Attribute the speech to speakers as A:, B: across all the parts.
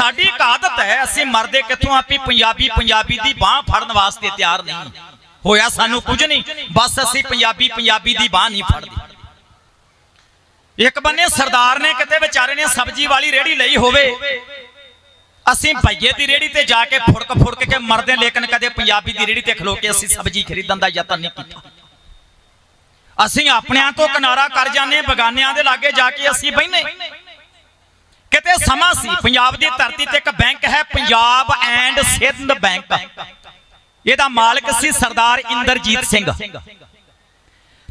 A: ਸਾਡੀ ਇੱਕ ਆਦਤ ਹੈ ਅਸੀਂ ਮਰਦੇ ਕਿੱਥੋਂ? ਆਪੀ ਪੰਜਾਬੀ ਪੰਜਾਬੀ ਦੀ ਬਾਹ ਫੜਨ ਵਾਸਤੇ ਤਿਆਰ ਨਹੀਂ। ਹੋਇਆ ਸਾਨੂੰ ਕੁਝ ਨਹੀਂ, ਬਸ ਅਸੀਂ ਪੰਜਾਬੀ ਪੰਜਾਬੀ ਦੀ ਬਾਹ ਨਹੀਂ ਫੜਦੇ। ਇੱਕ ਬੰਨੇ ਸਰਦਾਰ ਨੇ ਕਿਤੇ ਵਿਚਾਰੇ ਨੇ ਸਬਜ਼ੀ ਵਾਲੀ ਰੇੜੀ ਲਈ ਹੋਵੇ, ਅਸੀਂ ਭਈਏ ਦੀ ਰੇੜੀ ਤੇ ਜਾ ਕੇ ਫੁੜਕ ਫੁੜਕ ਕੇ ਮਰਦੇ, ਲੇਕਿਨ ਕਦੇ ਪੰਜਾਬੀ ਦੀ ਰੇੜੀ ਤੇ ਖਲੋ ਕੇ ਅਸੀਂ ਸਬਜ਼ੀ ਖਰੀਦਣ ਦਾ ਯਤਨ ਨਹੀਂ ਕੀਤਾ। ਅਸੀਂ ਆਪਣਿਆਂ ਤੋਂ ਕਿਨਾਰਾ ਕਰ ਜਾਂਦੇ, ਬਗਾਨਿਆਂ ਦੇ ਲਾਗੇ ਜਾ ਕੇ ਅਸੀਂ ਬਹਿਨੇ ਕਿਤੇ ਸਮਾਂ ਸੀ। ਪੰਜਾਬ ਦੀ ਧਰਤੀ ਤੇ ਇੱਕ ਬੈਂਕ ਹੈ, ਪੰਜਾਬ ਐਂਡ ਸਿੰਧ ਬੈਂਕ। ਇਹਦਾ ਮਾਲਕ ਸੀ ਸਰਦਾਰ ਇੰਦਰਜੀਤ ਸਿੰਘ।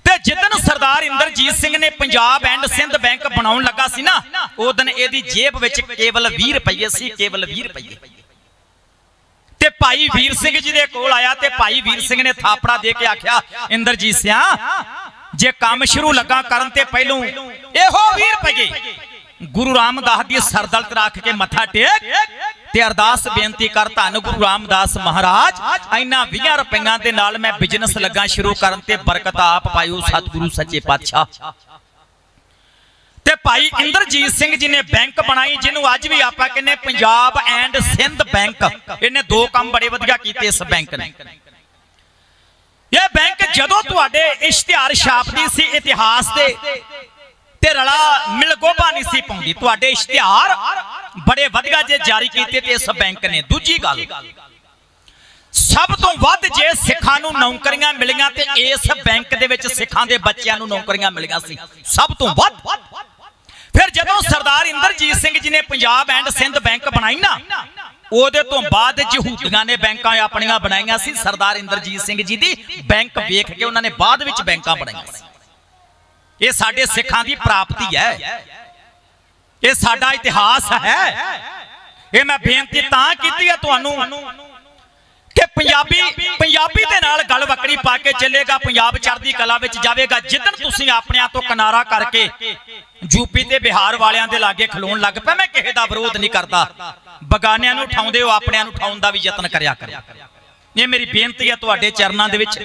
A: ਤੇ ਜਿੱਦਨ ਸਰਦਾਰ ਇੰਦਰਜੀਤ ਸਿੰਘ ਨੇ ਪੰਜਾਬ ਐਂਡ ਸਿੰਧ ਬੈਂਕ ਬਣਾਉਣ ਲੱਗਾ ਸੀ ਨਾ, ਉਹ ਦਿਨ ਇਹਦੀ ਜੇਬ ਵਿੱਚ ਕੇਵਲ 20 ਰੁਪਏ ਸੀ, ਕੇਵਲ 20 ਰੁਪਏ ਤੇ ਭਾਈ ਵੀਰ ਸਿੰਘ ਜੀ ਦੇ ਕੋਲ ਆਇਆ ਤੇ ਭਾਈ ਵੀਰ ਸਿੰਘ ਨੇ ਥਾਪੜਾ ਦੇ ਕੇ ਆਖਿਆ, ਇੰਦਰਜੀਤ ਸਿਆ, ਜੇ ਕੰਮ ਸ਼ੁਰੂ ਲੱਗਾ ਕਰਨ ਤੇ ਪਹਿਲੋਂ ਇਹੋ 20 ਰੁਪਏ ਗੁਰੂ ਰਾਮਦਾਸ ਦੀ ਸਰਦਲਤ ਰੱਖ ਕੇ ਮੱਥਾ ਟੇਕ ਤੇ ਅਰਦਾਸ ਬੇਨਤੀ ਕਰ ਧੰਨ ਗੁਰੂ ਰਾਮਦਾਸ ਮਹਾਰਾਜ ਇਹਨਾਂ 20 ਰੁਪਈਆਂ ਦੇ ਨਾਲ ਮੈਂ ਬਿਜ਼ਨਸ ਲੱਗਾ ਸ਼ੁਰੂ ਕਰਨ ਤੇ ਬਰਕਤ ਆਪ ਪਾਇਓ ਸਤਿਗੁਰੂ ਸੱਚੇ ਪਾਤਸ਼ਾਹ। ਤੇ ਭਾਈ ਇੰਦਰਜੀਤ ਸਿੰਘ ਜੀ ਨੇ ਬੈਂਕ ਬਣਾਈ, ਜਿਹਨੂੰ ਅੱਜ ਵੀ ਆਪਾਂ ਕਹਿੰਦੇ ਪੰਜਾਬ ਐਂਡ ਸਿੰਧ ਬੈਂਕ। ਇਹਨੇ ਦੋ ਕੰਮ ਬੜੇ ਵਧੀਆ ਕੀਤੇ ਇਸ ਬੈਂਕ ਨੇ। ਇਹ ਬੈਂਕ ਜਦੋਂ ਤੁਹਾਡੇ ਇਸ਼ਤਿਹਾਰ ਛਾਪਦੀ ਸੀ ਇਤਿਹਾਸ ਦੇ ਤੇ ਰਲਾ ਮਿਲਗੋਬਾ ਨਹੀਂ ਸੀ ਪਾਉਂਦੀ। ਤੁਹਾਡੇ ਇਸ਼ਤਿਹਾਰ ਬੜੇ ਵਧੀਆ ਜੇ ਜਾਰੀ ਕੀਤੇ ਤੇ ਇਸ ਬੈਂਕ ਨੇ। ਦੂਜੀ ਗੱਲ, ਸਭ ਤੋਂ ਵੱਧ ਜੇ ਸਿੱਖਾਂ ਨੂੰ ਨੌਕਰੀਆਂ ਮਿਲੀਆਂ ਤੇ ਇਸ ਬੈਂਕ ਦੇ ਵਿੱਚ ਸਿੱਖਾਂ ਦੇ ਬੱਚਿਆਂ ਨੂੰ ਨੌਕਰੀਆਂ ਮਿਲੀਆਂ ਸੀ। ਸਭ ਤੋਂ ਵੱਧ, ਫਿਰ ਜਦੋਂ ਸਰਦਾਰ ਇੰਦਰਜੀਤ ਸਿੰਘ ਜੀ ਨੇ ਪੰਜਾਬ ਐਂਡ ਸਿੰਧ ਬੈਂਕ ਬਣਾਈ ਨਾ, ਉਹਦੇ ਤੋਂ ਬਾਅਦ ਯਹੂਦੀਆਂ ਨੇ ਬੈਂਕਾਂ ਆਪਣੀਆਂ ਬਣਾਈਆਂ ਸੀ। ਸਰਦਾਰ ਇੰਦਰਜੀਤ ਸਿੰਘ ਜੀ ਦੀ ਬੈਂਕ ਵੇਖ ਕੇ ਉਹਨਾਂ ਨੇ ਬਾਅਦ ਵਿੱਚ ਬੈਂਕਾਂ ਬਣਾਈਆਂ ਸੀ। ਇਹ ਸਾਡੇ ਸਿੱਖਾਂ ਦੀ ਪ੍ਰਾਪਤੀ ਹੈ। ਇਹ ਸਾਡਾ ਇਤਿਹਾਸ ਹੈ। ਇਹ ਮੈਂ ਬੇਨਤੀ ਤਾਂ ਕੀਤੀ ਹੈ ਤੁਹਾਨੂੰ ਕਿ ਪੰਜਾਬੀ ਪੰਜਾਬੀ ਦੇ ਨਾਲ ਗੱਲ ਵਕੜੀ ਪਾ ਕੇ ਚੱਲੇਗਾ, ਪੰਜਾਬ ਚੜ੍ਹਦੀ ਕਲਾ ਵਿੱਚ ਜਾਵੇਗਾ। ਜਿੱਦਣ ਤੁਸੀਂ ਆਪਣਿਆਂ ਤੋਂ ਕਿਨਾਰਾ ਕਰਕੇ ਯੂਪੀ ਤੇ ਬਿਹਾਰ ਵਾਲਿਆਂ ਦੇ ਲਾਗੇ ਖਲੋਣ ਲੱਗ ਪਏ, ਮੈਂ ਕਿਸੇ ਦਾ ਵਿਰੋਧ ਨਹੀਂ ਕਰਦਾ। ਬਗਾਨਿਆਂ ਨੂੰ ਉਠਾਉਂਦੇ ਹੋ, ਆਪਣਿਆਂ ਨੂੰ ਉਠਾਉਣ ਦਾ ਵੀ ਯਤਨ ਕਰਿਆ ਕਰੋ। ਇਹ ਮੇਰੀ ਬੇਨਤੀ ਹੈ ਤੁਹਾਡੇ ਚਰਨਾਂ ਦੇ ਵਿੱਚ।